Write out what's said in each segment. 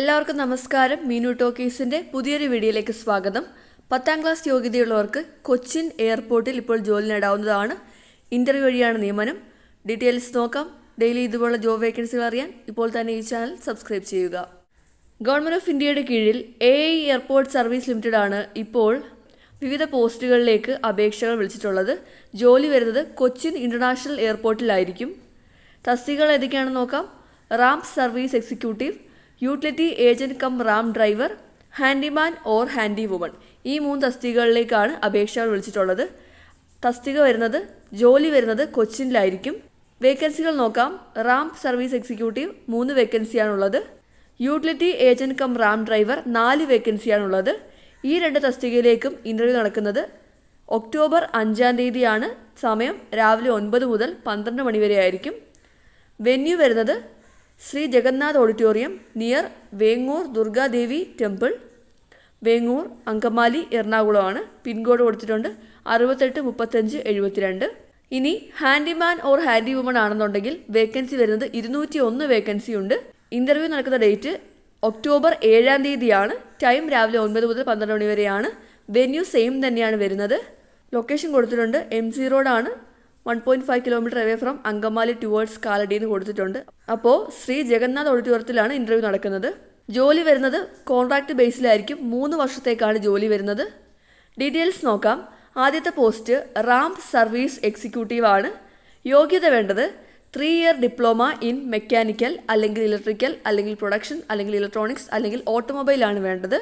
എല്ലാവർക്കും നമസ്കാരം. മീനു ടോക്കീസിന്റെ പുതിയൊരു വീഡിയോയിലേക്ക് സ്വാഗതം. പത്താം ക്ലാസ് യോഗ്യതയുള്ളവർക്ക് കൊച്ചിൻ എയർപോർട്ടിൽ ഇപ്പോൾ ജോലി നേടാവുന്നതാണ് ഇന്റർവ്യൂ വഴിയാണ് നിയമനം. ഡീറ്റെയിൽസ് നോക്കാം. ഡെയിലി ഇതുപോലുള്ള ജോബ് വേക്കൻസികൾ അറിയാൻ ഇപ്പോൾ തന്നെ ഈ ചാനൽ സബ്സ്ക്രൈബ് ചെയ്യുക. ഗവൺമെന്റ് ഓഫ് ഇന്ത്യയുടെ കീഴിൽ എ എയർപോർട്ട് സർവീസ് ലിമിറ്റഡ് ആണ് ഇപ്പോൾ വിവിധ പോസ്റ്റുകളിലേക്ക് അപേക്ഷകൾ വിളിച്ചിട്ടുള്ളത്. ജോലി വരുന്നത് കൊച്ചിൻ ഇന്റർനാഷണൽ എയർപോർട്ടിലായിരിക്കും. തസ്തികകൾ ഏതൊക്കെയാണെന്ന് നോക്കാം. Ramp service executive utility agent cum ramp driver handyman or handy woman. ഈ മൂന്ന് തസ്തികകളിലേക്കാണ് അപേക്ഷകൾ വിളിച്ചിട്ടുള്ളത്. തസ്തിക വരുന്നത് ജോലി വരുന്നത് കൊച്ചിനിലായിരിക്കും. വേക്കൻസികൾ നോക്കാം. റാം സർവീസ് എക്സിക്യൂട്ടീവ് മൂന്ന് വേക്കൻസിയാണുള്ളത്. Utility agent cum ramp driver നാല് വേക്കൻസിയാണുള്ളത്. ഈ രണ്ട് തസ്തികയിലേക്കും ഇന്റർവ്യൂ നടക്കുന്നത് ഒക്ടോബർ അഞ്ചാം തീയതിയാണ്. സമയം രാവിലെ ഒൻപത് മുതൽ പന്ത്രണ്ട് മണി വരെ ആയിരിക്കും. വെന്യൂ വരുന്നത് Shri Jagannath auditorium near Vengoor Durgadevi temple. Vengoor Angamaly എറണാകുളമാണ്. Pincode കൊടുത്തിട്ടുണ്ട് അറുപത്തെട്ട് മുപ്പത്തഞ്ച് എഴുപത്തിരണ്ട്. ഇനി ഹാൻഡിമാൻ ഓർ ഹാൻഡി വുമൺ ആണെന്നുണ്ടെങ്കിൽ വേക്കൻസി വരുന്നത് ഇരുന്നൂറ്റി ഒന്ന് വേക്കൻസി ഉണ്ട്. ഇന്റർവ്യൂ നടക്കുന്ന ഡേറ്റ് ഒക്ടോബർ ഏഴാം തീയതിയാണ്. ടൈം രാവിലെ ഒൻപത് മുതൽ പന്ത്രണ്ട് മണി വരെയാണ്. വെന്യൂ സെയിം തന്നെയാണ് വരുന്നത്. ലൊക്കേഷൻ കൊടുത്തിട്ടുണ്ട് എം സി റോഡാണ്. One point five kilometre away from Angamaly towards Kalady എന്ന് കൊടുത്തിട്ടുണ്ട്. അപ്പോൾ ശ്രീ ജഗന്നാഥ് ഓഡിറ്റോറിയത്തിലാണ് ഇന്റർവ്യൂ നടക്കുന്നത്. ജോലി വരുന്നത് കോൺട്രാക്ട് ബേസിലായിരിക്കും മൂന്ന് വർഷത്തേക്കാണ് ജോലി വരുന്നത്. ഡീറ്റെയിൽസ് നോക്കാം. ആദ്യത്തെ പോസ്റ്റ് റാം സർവീസ് എക്സിക്യൂട്ടീവ് ആണ്. യോഗ്യത വേണ്ടത് three year diploma in mechanical അല്ലെങ്കിൽ ഇലക്ട്രിക്കൽ അല്ലെങ്കിൽ പ്രൊഡക്ഷൻ അല്ലെങ്കിൽ ഇലക്ട്രോണിക്സ് അല്ലെങ്കിൽ ഓട്ടോമൊബൈൽ ആണ് വേണ്ടത്.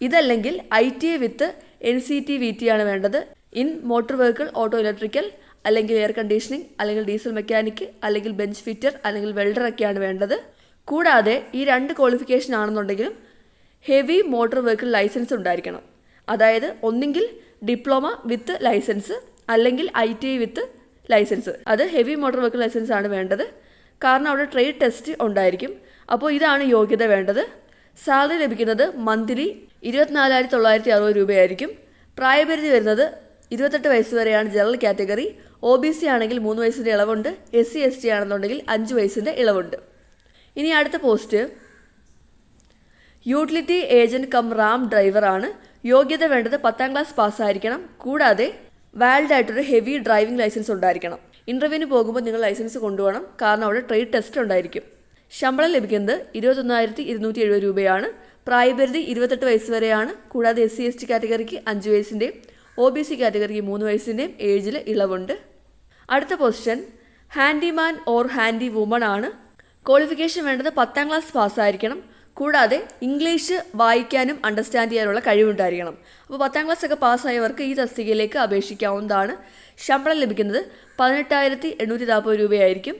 ഇതല്ലെങ്കിൽ I T A with N C T V T ആണ് വേണ്ടത്. In motor vehicle auto electrical അല്ലെങ്കിൽ എയർ കണ്ടീഷനിങ് അല്ലെങ്കിൽ ഡീസൽ മെക്കാനിക് അല്ലെങ്കിൽ ബെഞ്ച് ഫിറ്റർ അല്ലെങ്കിൽ വെൽഡർ ഒക്കെയാണ് വേണ്ടത്. കൂടാതെ ഈ രണ്ട് ക്വാളിഫിക്കേഷൻ ആണെന്നുണ്ടെങ്കിലും ഹെവി മോട്ടോർ വെഹിക്കിൾ ലൈസൻസ് ഉണ്ടായിരിക്കണം. അതായത് ഒന്നെങ്കിൽ ഡിപ്ലോമ വിത്ത് ലൈസൻസ് അല്ലെങ്കിൽ I T I with licence അത് ഹെവി മോട്ടോർ വെഹിക്കിൾ ലൈസൻസ് ആണ് വേണ്ടത്. കാരണം അവിടെ ട്രേഡ് ടെസ്റ്റ് ഉണ്ടായിരിക്കും. അപ്പോൾ ഇതാണ് യോഗ്യത വേണ്ടത്. സാലറി ലഭിക്കുന്നത് മന്ത്ലി ഇരുപത്തിനാലായിരത്തി തൊള്ളായിരത്തി അറുപത് രൂപയായിരിക്കും. പ്രായപരിധി വരുന്നത് ഇരുപത്തെട്ട് വയസ്സ് വരെയാണ് general category O B C ആണെങ്കിൽ മൂന്ന് വയസ്സിന്റെ ഇളവുണ്ട് എസ് സി എസ് ടി ആണെന്നുണ്ടെങ്കിൽ അഞ്ച് വയസ്സിന്റെ ഇളവുണ്ട്. ഇനി അടുത്ത post utility agent cum ramp ഡ്രൈവറാണ് യോഗ്യത വേണ്ടത് പത്താം ക്ലാസ് പാസ്സായിരിക്കണം കൂടാതെ വാലിഡ് ആയിട്ടൊരു ഹെവി ഡ്രൈവിംഗ് ലൈസൻസ് ഉണ്ടായിരിക്കണം. ഇന്റർവ്യൂവിന് പോകുമ്പോൾ നിങ്ങൾ ലൈസൻസ് കൊണ്ടുപോകണം. കാരണം അവിടെ ട്രേഡ് ടെസ്റ്റ് ഉണ്ടായിരിക്കും. ശമ്പളം ലഭിക്കുന്നത് ഇരുപത്തൊന്നായിരത്തി ഇരുന്നൂറ്റി എഴുപത് രൂപയാണ്. പ്രായപരിധി ഇരുപത്തെട്ട് വയസ്സ് വരെയാണ്. കൂടാതെ എസ് സി എസ് ടി കാറ്റഗറിക്ക് അഞ്ച് വയസ്സിന്റെയും ഒ ബി സി കാറ്റഗറിക്ക് മൂന്ന് വയസ്സിന്റെയും ഏജിൽ ഇളവുണ്ട്. അടുത്ത position handyman or handy woman ആണ്. ക്വാളിഫിക്കേഷൻ വേണ്ടത് പത്താം ക്ലാസ് പാസ്സായിരിക്കണം കൂടാതെ ഇംഗ്ലീഷ് വായിക്കാനും അണ്ടർസ്റ്റാൻഡ് ചെയ്യാനുള്ള കഴിവുണ്ടായിരിക്കണം. അപ്പോൾ പത്താം ക്ലാസ് ഒക്കെ പാസ്സായവർക്ക് ഈ തസ്തികയിലേക്ക് അപേക്ഷിക്കാവുന്നതാണ്. ശമ്പളം ലഭിക്കുന്നത് പതിനെട്ടായിരത്തി എണ്ണൂറ്റി നാൽപ്പത് രൂപയായിരിക്കും.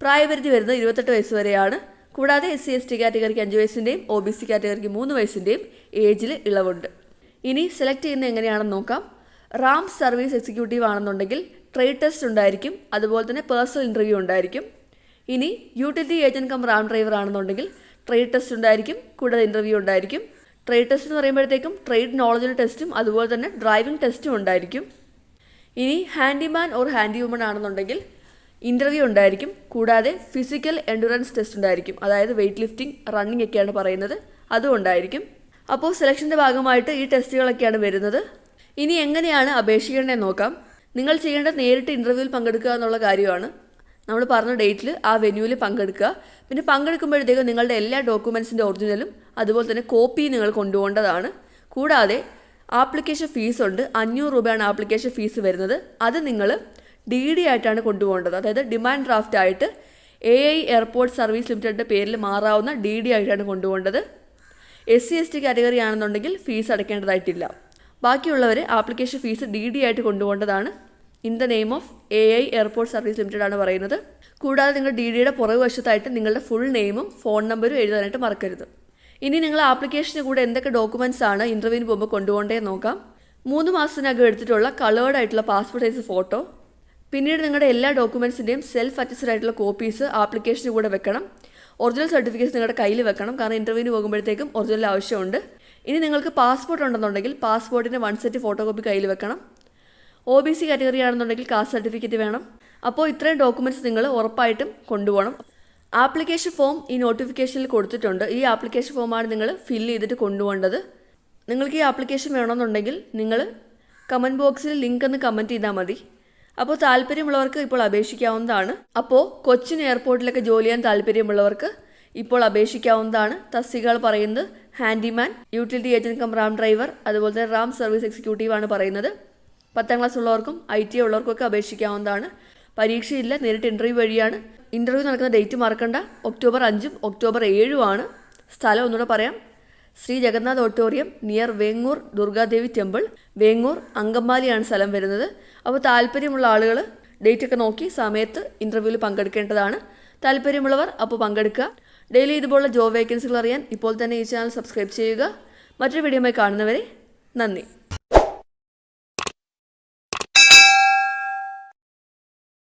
പ്രായപരിധി വരുന്നത് ഇരുപത്തെട്ട് വയസ്സ് വരെയാണ്. കൂടാതെ എസ് സി എസ് ടി കാറ്റഗറിക്ക് അഞ്ച് വയസ്സിന്റെയും ഒ ബി സി കാറ്റഗറിക്ക് മൂന്ന് വയസ്സിന്റെയും ഏജിൽ ഇളവുണ്ട്. ഇനി സെലക്ട് ചെയ്യുന്നത് എങ്ങനെയാണെന്ന് നോക്കാം. റാം സർവീസ് എക്സിക്യൂട്ടീവ് ആണെന്നുണ്ടെങ്കിൽ ട്രേഡ് ടെസ്റ്റ് ഉണ്ടായിരിക്കും. അതുപോലെ തന്നെ പേഴ്സണൽ ഇന്റർവ്യൂ ഉണ്ടായിരിക്കും. ഇനി utility agent cum ramp driver ആണെന്നുണ്ടെങ്കിൽ ട്രേഡ് ടെസ്റ്റ് ഉണ്ടായിരിക്കും. കൂടാതെ ഇന്റർവ്യൂ ഉണ്ടായിരിക്കും. ട്രേഡ് ടെസ്റ്റ് എന്ന് പറയുമ്പോഴത്തേക്കും ട്രേഡ് നോളജിന്റെ ടെസ്റ്റും അതുപോലെ തന്നെ ഡ്രൈവിംഗ് ടെസ്റ്റും ഉണ്ടായിരിക്കും. ഇനി ഹാൻഡിമാൻ ഓർ ഹാൻഡി വുമൺ ആണെന്നുണ്ടെങ്കിൽ ഇന്റർവ്യൂ ഉണ്ടായിരിക്കും. കൂടാതെ ഫിസിക്കൽ എൻഡുറൻസ് ടെസ്റ്റ് ഉണ്ടായിരിക്കും. അതായത് വെയിറ്റ് ലിഫ്റ്റിംഗ് റണ്ണിംഗ് ഒക്കെയാണ് പറയുന്നത്. അതും ഉണ്ടായിരിക്കും. അപ്പോൾ സെലക്ഷന്റെ ഭാഗമായിട്ട് ഈ ടെസ്റ്റുകളൊക്കെയാണ് വരുന്നത്. ഇനി എങ്ങനെയാണ് അപേക്ഷിക്കേണ്ടത് നോക്കാം? നിങ്ങൾ ചെയ്യേണ്ടത് നേരിട്ട് ഇന്റർവ്യൂവിൽ പങ്കെടുക്കുക എന്നുള്ള കാര്യമാണ്. നമ്മൾ പറഞ്ഞ ഡേറ്റിൽ ആ വെന്യൂവിൽ പങ്കെടുക്കുക. പിന്നെ പങ്കെടുക്കുമ്പോഴത്തേക്കും നിങ്ങളുടെ എല്ലാ ഡോക്യുമെൻസിന്റെ ഒറിജിനലും അതുപോലെ തന്നെ കോപ്പി നിങ്ങൾ കൊണ്ടുപോകേണ്ടതാണ്. കൂടാതെ ആപ്ലിക്കേഷൻ ഫീസ് ഉണ്ട്. അഞ്ഞൂറ് രൂപയാണ് ആപ്ലിക്കേഷൻ ഫീസ് വരുന്നത്. അത് നിങ്ങൾ ഡി ഡി ആയിട്ടാണ് കൊണ്ടുപോകേണ്ടത്. അതായത് ഡിമാൻഡ് ഡ്രാഫ്റ്റ് ആയിട്ട് എ ഐ എയർപോർട്ട് സർവീസ് ലിമിറ്റഡിന്റെ പേരിൽ മാറാവുന്ന ഡി ഡി ആയിട്ടാണ് കൊണ്ടുപോകേണ്ടത്. S C S T category ആണെന്നുണ്ടെങ്കിൽ ഫീസ് അടയ്ക്കേണ്ടതായിട്ടില്ല. ബാക്കിയുള്ളവർ ആപ്ലിക്കേഷൻ ഫീസ് ഡി ഡി ആയിട്ട് കൊണ്ടുപോകേണ്ടതാണ്. In the name of A I airport service limited ആണ് പറയുന്നത്. കൂടാതെ നിങ്ങൾ ഡി ഡിയുടെ പുറകു വശത്തായിട്ട് നിങ്ങളുടെ ഫുൾ നെയിമും ഫോൺ നമ്പറും എഴുതാനായിട്ട് മറക്കരുത്. ഇനി നിങ്ങൾ ആപ്ലിക്കേഷന് കൂടെ എന്തൊക്കെ ഡോക്യുമെന്റ്സ് ആണ് ഇന്റർവ്യൂവിന് പോകുമ്പോൾ കൊണ്ടുപോകേണ്ടതെന്ന് നോക്കാം. മൂന്ന് മാസത്തിനകം എടുത്തിട്ടുള്ള കളേർഡ് ആയിട്ടുള്ള പാസ്പോർട്ട് സൈസ് ഫോട്ടോ പിന്നീട് നിങ്ങളുടെ എല്ലാ ഡോക്യുമെൻസിന്റെയും സെൽഫ് അറ്റസ്റ്റഡ് ആയിട്ടുള്ള കോപ്പീസ് ആപ്ലിക്കേഷന് കൂടെ വെക്കണം. ഒറിജിനൽ സർട്ടിഫിക്കറ്റ്സ് നിങ്ങളുടെ കയ്യിൽ വെക്കണം. കാരണം ഇന്റർവ്യൂവിന് പോകുമ്പോഴത്തേക്കും ഒറിജിനൽ ആവശ്യമുണ്ട്. ഇനി നിങ്ങൾക്ക് പാസ്പോർട്ട് ഉണ്ടെന്നുണ്ടെങ്കിൽ പാസ്പോർട്ടിന്റെ വൺ സെറ്റ് ഫോട്ടോ കോപ്പി കയ്യിൽ വെക്കണം. ഒ ബി സി കാറ്റഗറി ആണെന്നുണ്ടെങ്കിൽ കാസ്റ്റ് സർട്ടിഫിക്കറ്റ് വേണം. അപ്പോൾ ഇത്രയും ഡോക്യുമെന്റ്സ് നിങ്ങൾ ഉറപ്പായിട്ടും കൊണ്ടുപോകണം. ആപ്ലിക്കേഷൻ ഫോം ഈ നോട്ടിഫിക്കേഷനിൽ കൊടുത്തിട്ടുണ്ട്. ഈ ആപ്ലിക്കേഷൻ ഫോമാണ് നിങ്ങൾ ഫില്ല് ചെയ്തിട്ട് കൊണ്ടുപോകേണ്ടത്. നിങ്ങൾക്ക് ഈ ആപ്ലിക്കേഷൻ വേണമെന്നുണ്ടെങ്കിൽ നിങ്ങൾ കമന്റ് ബോക്സിൽ ലിങ്ക് ഒന്ന് കമന്റ് ചെയ്താൽ മതി. അപ്പോൾ താല്പര്യമുള്ളവർക്ക് ഇപ്പോൾ അപേക്ഷിക്കാവുന്നതാണ്. അപ്പോൾ കൊച്ചിൻ എയർപോർട്ടിലൊക്കെ ജോലി ചെയ്യാൻ താല്പര്യമുള്ളവർക്ക് ഇപ്പോൾ അപേക്ഷിക്കാവുന്നതാണ്. തസ്തികകൾ പറയുന്നത് handyman utility agent cum ramp driver അതുപോലെ തന്നെ റാം സർവീസ് എക്സിക്യൂട്ടീവ് ആണ് പറയുന്നത്. പത്താം ക്ലാസ് ഉള്ളവർക്കും ഐ ടി ഉള്ളവർക്കൊക്കെ അപേക്ഷിക്കാവുന്നതാണ്. പരീക്ഷയില്ല നേരിട്ട് ഇന്റർവ്യൂ വഴിയാണ്. ഇന്റർവ്യൂ നടക്കുന്ന ഡേറ്റ് മറക്കണ്ട. ഒക്ടോബർ അഞ്ചും ഒക്ടോബർ ഏഴുമാണ്. സ്ഥലം ഒന്നുകൂടെ പറയാം. Shri Jagannath auditorium near Vengoor Durgadevi temple. Vengoor അങ്കമാലിയാണ് സ്ഥലം വരുന്നത്. അപ്പോൾ താല്പര്യമുള്ള ആളുകൾ ഡേറ്റ് ഒക്കെ നോക്കി സമയത്ത് ഇന്റർവ്യൂവിൽ പങ്കെടുക്കേണ്ടതാണ്. താല്പര്യമുള്ളവർ അപ്പോൾ പങ്കെടുക്കുക. ഡെയിലി ഇതുപോലുള്ള ജോബ് വേക്കൻസികൾ അറിയാൻ ഇപ്പോൾ തന്നെ ഈ ചാനൽ സബ്സ്ക്രൈബ് ചെയ്യുക. മറ്റൊരു വീഡിയോയുമായി കാണുന്നവരെ നന്ദി.